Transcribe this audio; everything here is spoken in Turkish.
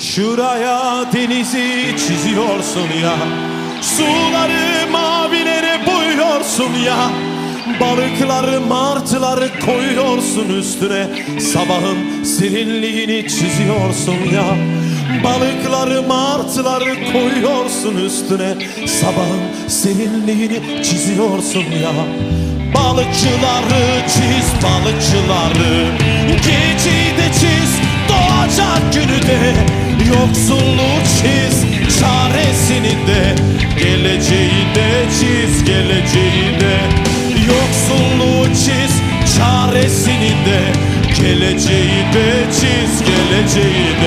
Şuraya denizi çiziyorsun ya. Suları mavilere boyuyorsun ya. Balıkları martıları koyuyorsun üstüne. Sabahın serinliğini çiziyorsun ya. Balıkları martıları koyuyorsun üstüne. Sabahın serinliğini çiziyorsun ya. Balıkçıları çiz balıkçıları Yoksulluğu çiz çaresini de Geleceği de çiz geleceği de. Yoksulluğu çiz çaresini de Geleceği de çiz geleceği